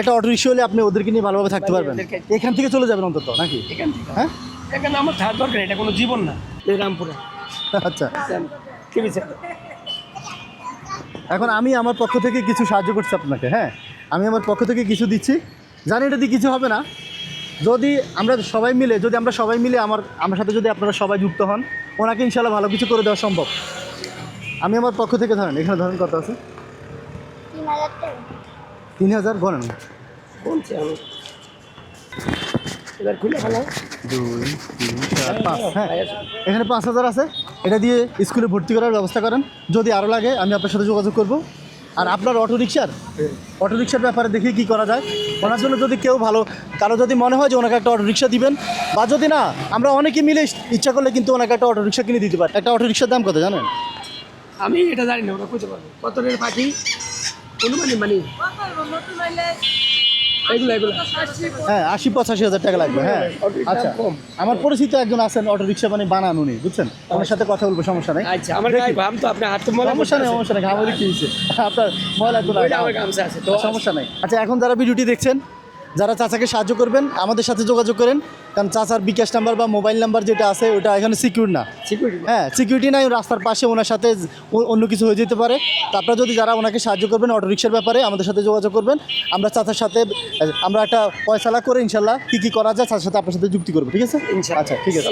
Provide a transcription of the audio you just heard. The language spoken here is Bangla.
একটা অটো রিক্সা হলে আপনি ওদেরকে নিয়ে ভালোভাবে থাকতে পারবেন। এখান থেকে চলে যাবেন অন্তত নাকি? এখান থেকে। হ্যাঁ? এখানে আমার থাকার দরকার এটা কোনো জীবন না। এই রামপুরে আচ্ছা এখন আমি আমার পক্ষ থেকে কিছু সাহায্য করছি আপনাকে হ্যাঁ? আমি আমার পক্ষ থেকে কিছু দিচ্ছি। জানি এটা দিয়ে কিছু হবে না। যদি আমরা সবাই মিলে যদি আমরা সবাই মিলে আমার আমার সাথে যদি আপনারা সবাই যুক্ত হন ওনাকে ইনশাল্লাহ ভালো কিছু করে দেওয়া সম্ভব। আমি আমার পক্ষ থেকে ধরেন এখানে ধরেন কত আছে? তিন হাজার তিন বলছি আমি। এবার খুলে দুই তিন চার পাঁচ হ্যাঁ। এখানে পাঁচ হাজার আছে। এটা দিয়ে স্কুলে ভর্তি করার ব্যবস্থা করেন। যদি আরও লাগে আমি আপনার সাথে যোগাযোগ করব। আর আপনার অটো রিক্সার অটো রিক্সার ব্যাপারে দেখি কি করা যায়। ওনার জন্য যদি কেউ ভালো কারও যদি মনে হয় যে ওনাকে একটা অটো রিক্সা দিবেন বা যদি না আমরা অনেকে মিলে ইচ্ছা করলে কিন্তু ওনাকে একটা অটো রিক্সা কিনে দিতে পারি। একটা অটো রিক্সার দাম কত জানেন? আমি এটা জানি না ওরা পারব কত রেট পাখি? অনুমানি মানে এগুলো এগুলো। হ্যাঁ আশি পঁচাশি হাজার টাকা লাগবে হ্যাঁ। আচ্ছা আমার পরিচিত একজন আছেন অটো রিক্সা মানে বানান উনি বুঝছেন? ওনার সাথে কথা বলব সমস্যা নেই। আচ্ছা আমার গায়ে ভাম তো আপনি হাত তো সমস্যা নেই সমস্যা নেই আমাদের কি হয়েছে? আপনার ময়লা তোলা আমার গামছা আছে তো সমস্যা নেই। আচ্ছা এখন যারা ভিডিওটি দেখছেন যারা চাচাকে সাহায্য করবেন আমাদের সাথে যোগাযোগ করেন কারণ চাচার বিকাশ নাম্বার বা মোবাইল নাম্বার যেটা আছে ওটা এখানে সিকিউর না। সিকিউরিটি হ্যাঁ সিকিউরিটি নাই রাস্তার পাশে ওনার সাথে অন্য কিছু হয়ে যেতে পারে। তো আপনারা যদি যারা ওনাকে সাহায্য করবেন অটো রিক্সার ব্যাপারে আমাদের সাথে যোগাযোগ করবেন। আমরা চাচার সাথে আমরা একটা পয়সালা করে ইনশাল্লাহ কী কী করা যায় চাচার সাথে আপনার সাথে যুক্তি করব ঠিক আছে? আচ্ছা ঠিক আছে।